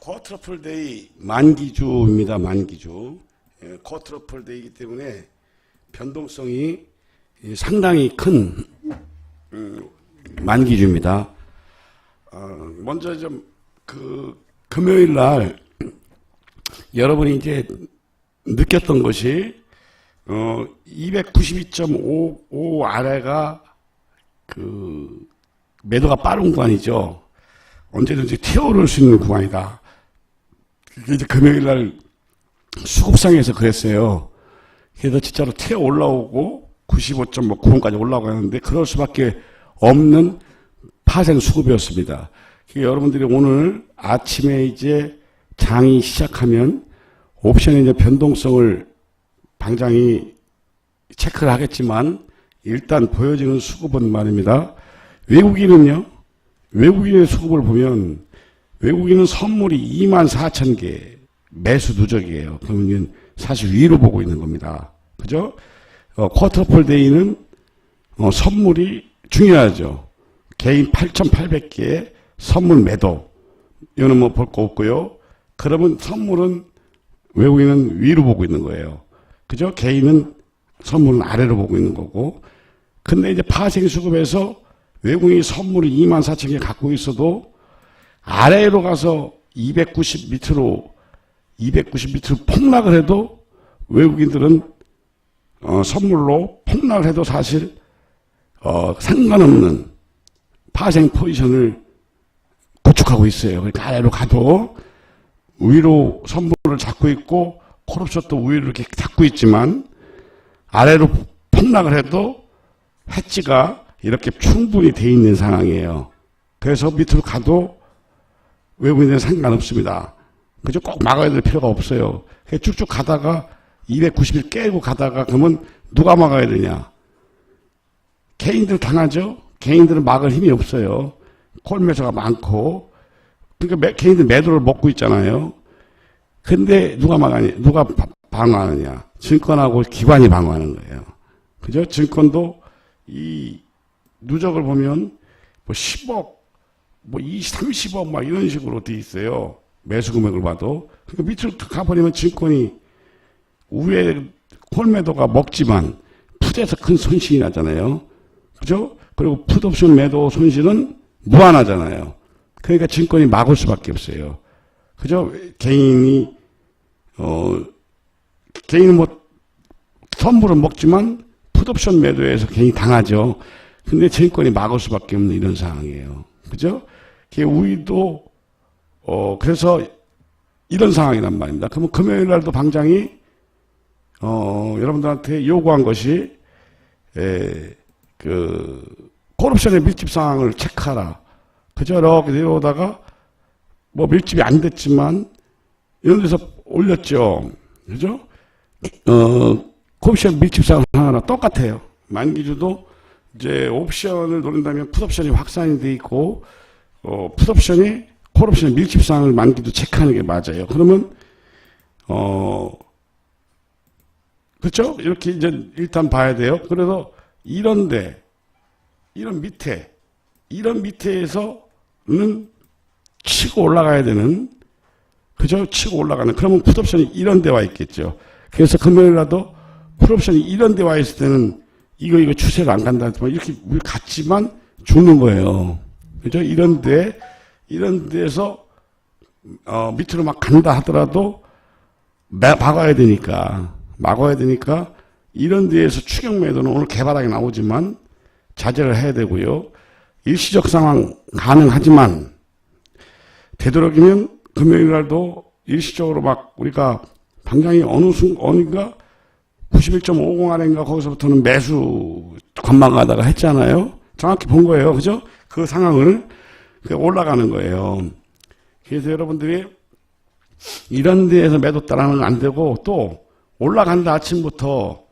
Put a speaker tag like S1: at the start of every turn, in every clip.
S1: 쿼트러플 데이 만기주입니다. 만기주. 예, 쿼트러플 데이이기 때문에 변동성이 예, 상당히 큰 음, 만기주입니다. 어, 먼저 좀 그 금요일 날 여러분이 이제 느꼈던 것이 어 292.55 아래가 그 매도가 빠른 구간이죠. 언제든지 튀어오를 수 있는 구간이다. 이제 금요일 날 수급상에서 그랬어요. 그래서 진짜로 튀어 올라오고 95.9원까지 올라가는데 그럴 수밖에 없는 파생 수급이었습니다. 그러니까 여러분들이 오늘 아침에 이제 장이 시작하면 옵션의 이제 변동성을 방장이 체크를 하겠지만 일단 보여지는 수급은 말입니다. 외국인은요, 외국인의 수급을 보면 외국인은 선물이 2만 4천 개 매수 누적이에요. 그러면 사실 위로 보고 있는 겁니다. 그죠? 어, 쿼터폴 데이는 어, 선물이 중요하죠. 개인 8,800개 선물 매도. 이거는 뭐 볼 거 없고요. 그러면 선물은 외국인은 위로 보고 있는 거예요. 그죠? 개인은 선물은 아래로 보고 있는 거고. 근데 이제 파생 수급에서 외국인이 선물을 2만 4천 개 갖고 있어도 아래로 가서 290 밑으로 290 밑으로 폭락을 해도 외국인들은 어, 선물로 폭락을 해도 사실 어, 상관없는 파생 포지션을 구축하고 있어요. 그러니까 아래로 가도 위로 선물을 잡고 있고 콜옵션도 위로 이렇게 잡고 있지만 아래로 폭락을 해도 해지가 이렇게 충분히 돼 있는 상황이에요. 그래서 밑으로 가도 외국인들은 상관없습니다. 그죠? 꼭 막아야 될 필요가 없어요. 쭉쭉 가다가 290일 깨고 가다가 그러면 누가 막아야 되냐? 개인들 당하죠? 개인들은 막을 힘이 없어요. 콜매수가 많고. 그러니까 매- 개인들 매도를 먹고 있잖아요. 근데 누가 막아냐? 누가 바- 방어하느냐? 증권하고 기관이 방어하는 거예요. 그죠? 증권도 이 누적을 보면 뭐 10억, 뭐 20, 30억 막 이런 식으로 돼 있어요. 매수 금액을 봐도. 그러니까 밑으로 탁 가버리면 증권이 위에 콜매도가 먹지만 풋에서 큰 손실이 나잖아요. 그죠? 그리고 풋옵션 매도 손실은 무한하잖아요. 그러니까 증권이 막을 수밖에 없어요. 그죠? 개인이, 어, 개인은 뭐, 선물은 먹지만 풋옵션 매도에서 개인이 당하죠. 근데 증권이 막을 수밖에 없는 이런 상황이에요. 그죠? 그 우위도, 어, 그래서 이런 상황이란 말입니다. 그러면 금요일 날도 방장이, 어, 여러분들한테 요구한 것이, 에, 그, 콜옵션의 밀집 상황을 체크하라. 그저 이렇게 내려오다가, 뭐 밀집이 안 됐지만, 이런 데서 올렸죠. 그죠? 어, 옵션 밀집 상황 하나 똑같아요. 만기주도 이제 옵션을 노린다면 풋옵션이 확산이 돼 있고, 어, 풋옵션이 콜옵션의 밀집 상황을 만기도 체크하는 게 맞아요. 그러면, 어, 그렇죠? 이렇게 이제 일단 봐야 돼요. 그래서 이런데, 이런 밑에, 이런 밑에서는 치고 올라가야 되는, 그죠? 치고 올라가는. 그러면 풋옵션이 이런 데 와 있겠죠. 그래서 금요일날도 풋옵션이 이런 데 와 있을 때는 이거, 이거 추세를 안 간다. 뭐 이렇게 갔지만 죽는 거예요. 그죠? 이런 데, 이런 데서, 어, 밑으로 막 간다 하더라도 매- 막아야 되니까, 막아야 되니까 이런 데에서 추격 매도는 오늘 개발하게 나오지만 자제를 해야 되고요. 일시적 상황 가능하지만 되도록이면 금요일 날도 일시적으로 막 우리가 방장이 어느 순, 어느가 91.50 아래인가 거기서부터는 매수 관망하다가 했잖아요. 정확히 본 거예요. 그죠? 그 상황을 그 올라가는 거예요. 그래서 여러분들이 이런 데에서 건안 되고 또 올라간다 아침부터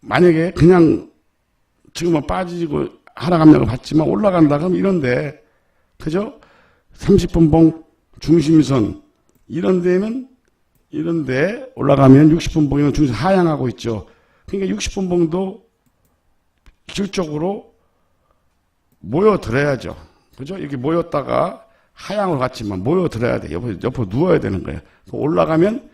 S1: 만약에 그냥 지금은 빠지고 하락압력을 받지만 올라간다 그러면 이런데 그죠? 30분 봉 중심선 이런 데는 이런 데 올라가면 60분 봉이면 중심 하향하고 있죠. 그러니까 60분 봉도 질적으로 모여들어야죠. 그죠? 이렇게 모였다가 하향으로 갔지만 모여들어야 돼. 옆으로, 옆으로 누워야 되는 거예요. 올라가면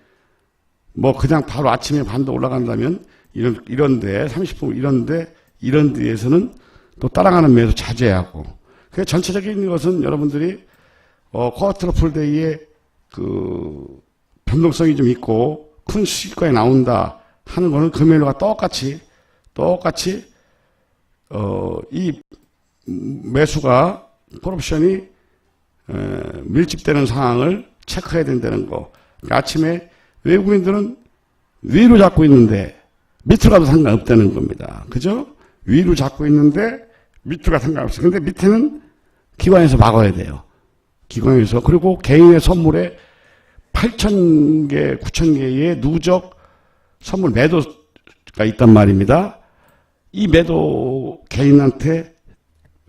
S1: 뭐 그냥 바로 아침에 반도 올라간다면 이런 이런데 30분 이런데 이런 데에서는 또 따라가는 매도 자제하고 그 전체적인 것은 여러분들이 어 쿼터풀 데이에 그 변동성이 좀 있고 큰 수익권이 나온다 하는 거는 금요일과 똑같이 똑같이 어 이 매수가 콜옵션이 에, 밀집되는 상황을 체크해야 된다는 거. 그러니까 아침에 외국인들은 위로 잡고 있는데 밑으로 가도 상관없다는 겁니다. 그죠? 위로 잡고 있는데 밑으로 가도 상관없어요. 근데 밑에는 기관에서 막아야 돼요. 기관에서. 그리고 개인의 선물에 8,000개, 9,000개의 누적 선물 매도가 있단 말입니다. 이 매도 개인한테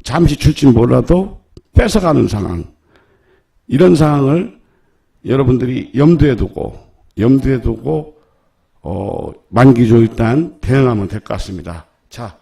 S1: 잠시 줄지 몰라도 뺏어가는 상황. 이런 상황을 여러분들이 염두에 두고, 염두에 두고, 어, 만기조 일단 대응하면 될 것 같습니다. 자,